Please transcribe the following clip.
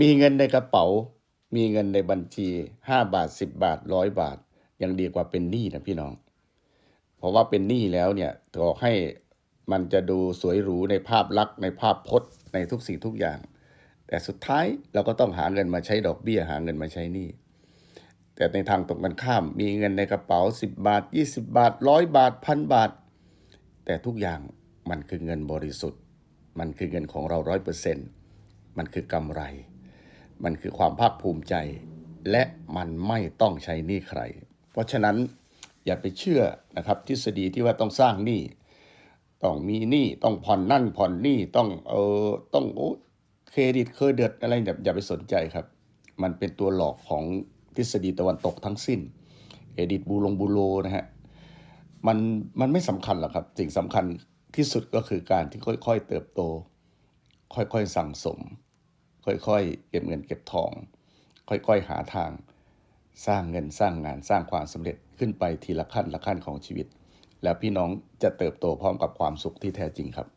มีเงินในกระเป๋า มีเงินในบัญชีห้าบาทสิบบาทร้อยบาท ยังดีกว่าเป็นหนี้นะพี่น้อง เพราะว่าเป็นหนี้แล้วเนี่ยต่อให้มันจะดูสวยหรูในภาพลักษณ์ในภาพพจน์ในทุกสิ่งทุกอย่าง แต่สุดท้ายเราก็ต้องหาเงินมาใช้ดอกเบี้ยหาเงินมาใช้หนี้แต่ในทางตรงกันข้ามมีเงินในกระเป๋า 10 บาท 20 บาทร้อยบาทพันบาท แต่ทุกอย่างมันคือเงินบริสุทธิ์ มันคือเงินของเราร้อยเปอร์เซ็นต์ มันคือกำไร มันคือความภาคภูมิใจ และมันไม่ต้องใช้หนี้ใคร เพราะฉะนั้นอย่าไปเชื่อนะครับทฤษฎีที่ว่าต้องสร้างหนี้ต้องมีหนี้ต้องผ่อนนั่นผ่อนนี่ต้องเออต้องโอ้เครดิตเครดิตอะไรอย่าอย่าไปสนใจครับ มันเป็นตัวหลอกของทฤษฎีตะวันตกทั้งสิ้นเครดิตบูลงบูโรนะฮะมันมันไม่สำคัญหรอกครับ สิ่งสำคัญที่สุดก็คือการที่ค่อย ๆ เติบโต ค่อยๆสั่งสม ค่อยๆเก็บเงินเก็บทอง ค่อยๆหาทาง สร้างเงินสร้างงานสร้างความสำเร็จขึ้นไปทีละขั้นละขั้นของชีวิต แล้วพี่น้องจะเติบโตพร้อมกับความสุขที่แท้จริงครับ